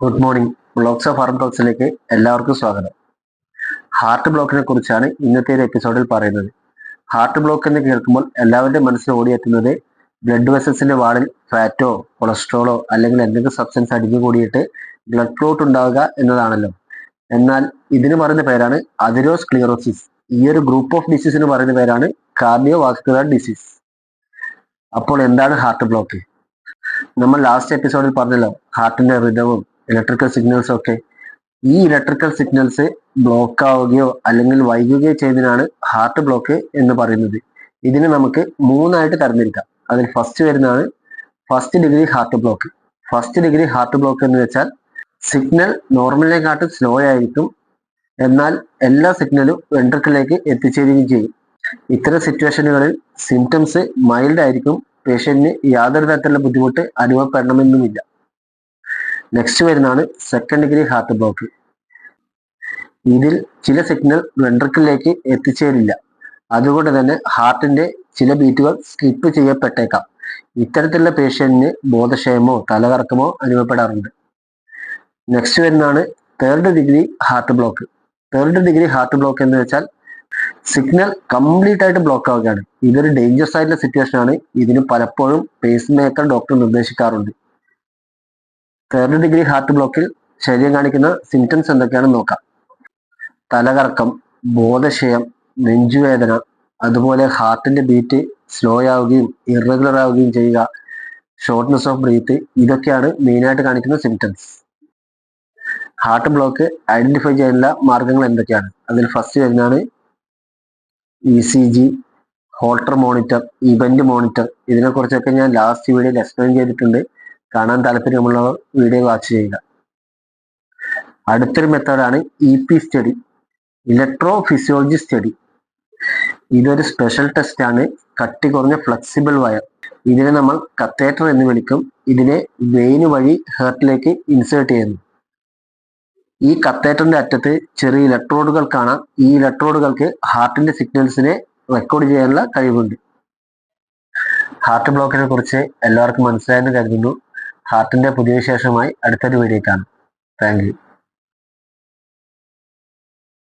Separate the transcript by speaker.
Speaker 1: Good morning blocks of farm ടോക്സിലേക്ക് എല്ലാവർക്കും സ്വാഗതം. Heart ബ്ലോക്കിനെ കുറിച്ചാണ് ഇന്നത്തെ ഒരു എപ്പിസോഡിൽ പറയുന്നത്. ഹാർട്ട് ബ്ലോക്ക് എന്ന് കേൾക്കുമ്പോൾ എല്ലാവരുടെ മനസ്സിൽ ഓടിയെത്തുന്നത് ബ്ലഡ് വെസൽസിന്റെ വാളിൽ ഫാറ്റോ കൊളസ്ട്രോളോ അല്ലെങ്കിൽ എന്തെങ്കിലും സബ്സ്റ്റൻസ് അടിഞ്ഞു കൂടിയിട്ട് ബ്ലഡ് ക്ലോട്ട് ഉണ്ടാവുക എന്നതാണല്ലോ. എന്നാൽ ഇതിന് പറയുന്ന പേരാണ് അതിരോസ് ക്ലിയറോസിസ് ഈ ഒരു ഗ്രൂപ്പ് ഓഫ് ഡിസീസിന് പറയുന്ന പേരാണ് കാർഡിയോ വാസ്കുലർ ഡിസീസ് അപ്പോൾ എന്താണ് ഹാർട്ട് ബ്ലോക്ക് നമ്മൾ ലാസ്റ്റ് എപ്പിസോഡിൽ പറഞ്ഞല്ലോ ഹാർട്ടിന്റെ റിതവും ഇലക്ട്രിക്കൽ സിഗ്നൽസ് ഒക്കെ ഈ ഇലക്ട്രിക്കൽ സിഗ്നൽസ് ബ്ലോക്ക് ആവുകയോ അല്ലെങ്കിൽ വൈകുകയോ ചെയ്തതിനാണ് ഹാർട്ട് ബ്ലോക്ക് എന്ന് പറയുന്നത്. ഇതിനെ നമുക്ക് മൂന്നായിട്ട് തരംതിരിക്കാം. അതിൽ ഫസ്റ്റ് വരുന്നതാണ് first degree heart block first degree heart block എന്ന് വെച്ചാൽ സിഗ്നൽ നോർമലിനെക്കാട്ടും സ്ലോ ആയിരിക്കും. എന്നാൽ എല്ലാ സിഗ്നലും വെൻട്രിക്കിലേക്ക് എത്തിച്ചേരുകയും ചെയ്യും. ഇത്തരം സിറ്റുവേഷനുകളിൽ സിംറ്റംസ് മൈൽഡ് ആയിരിക്കും. പേഷ്യന്റിന് യാതൊരു തരത്തിലുള്ള ബുദ്ധിമുട്ട് അനുഭവപ്പെടണമെന്നുമില്ല. നെക്സ്റ്റ് വരുന്നതാണ് സെക്കൻഡ് ഡിഗ്രി ഹാർട്ട് ബ്ലോക്ക് ഇതിൽ ചില സിഗ്നൽ വെൻട്രിക്കിലേക്ക് എത്തിച്ചേരില്ല. അതുകൊണ്ട് തന്നെ ഹാർട്ടിന്റെ ചില ബീറ്റുകൾ സ്കിപ്പ് ചെയ്യപ്പെട്ടേക്കാം. ഇത്തരത്തിലുള്ള പേഷ്യന്റിന് ബോധക്ഷയമോ തലകറക്കമോ അനുഭവപ്പെടാറുണ്ട്. നെക്സ്റ്റ് വരുന്നതാണ് third degree heart block third degree heart block എന്ന് വെച്ചാൽ സിഗ്നൽ കംപ്ലീറ്റ് ആയിട്ട് ബ്ലോക്ക് ആവുകയാണ്. ഇതൊരു ഡേഞ്ചറസ് ആയിട്ടുള്ള സിറ്റുവേഷൻ ആണ്. ഇതിന് പലപ്പോഴും പേസ് മേക്കർ ഡോക്ടർ നിർദ്ദേശിക്കാറുണ്ട്. തേർഡ് ഡിഗ്രി ഹാർട്ട് ബ്ലോക്കിൽ ശരീരം കാണിക്കുന്ന സിംറ്റംസ് എന്തൊക്കെയാണെന്ന് നോക്കാം. തലകറക്കം ബോധക്ഷയം നെഞ്ചുവേദന അതുപോലെ ഹാർട്ടിന്റെ ബീറ്റ് സ്ലോ ആവുകയും ഇറഗുലർ ആവുകയും ചെയ്യുക ഷോർട്ട്നെസ് ഓഫ് ബ്രീത്ത് ഇതൊക്കെയാണ് മെയിനായിട്ട് കാണിക്കുന്ന സിംറ്റംസ് ഹാർട്ട് ബ്ലോക്ക് ഐഡന്റിഫൈ ചെയ്യാനുള്ള മാർഗങ്ങൾ എന്തൊക്കെയാണ്? അതിൽ ഫസ്റ്റ് വരുന്നതാണ് E C G Holter monitor event monitor ഇതിനെക്കുറിച്ചൊക്കെ ഞാൻ ലാസ്റ്റ് വീഡിയോയിൽ എക്സ്പ്ലെയിൻ ചെയ്തിട്ടുണ്ട്. കാണാൻ താല്പര്യമുള്ള വീഡിയോ വാച്ച് ചെയ്യുക. അടുത്തൊരു മെത്തേഡാണ് E P study electrophysiology study ഇതൊരു സ്പെഷ്യൽ ടെസ്റ്റ് ആണ്. കട്ടി കുറഞ്ഞ ഫ്ലെക്സിബിൾ വയർ ഇതിനെ നമ്മൾ കത്തേറ്റർ എന്ന് വിളിക്കും. ഇതിനെ വെയിന് വഴി ഹേർട്ടിലേക്ക് ഇൻസേർട്ട് ചെയ്യുന്നു. ഈ കത്തേറ്ററിന്റെ അറ്റത്ത് ചെറിയ ഇലക്ട്രോഡുകൾ കാണാം. ഈ ഇലക്ട്രോഡുകൾക്ക് ഹാർട്ടിന്റെ സിഗ്നൽസിനെ റെക്കോർഡ് ചെയ്യാനുള്ള കഴിവുണ്ട്. ഹാർട്ട് ബ്ലോക്കിനെ കുറിച്ച് എല്ലാവർക്കും മനസ്സിലായെന്ന് കരുതുന്നു. ഹാർട്ടിന്റെ പുതിയ വിശേഷമായി അടുത്തൊരു വീഡിയോ കാണാം. Thank you.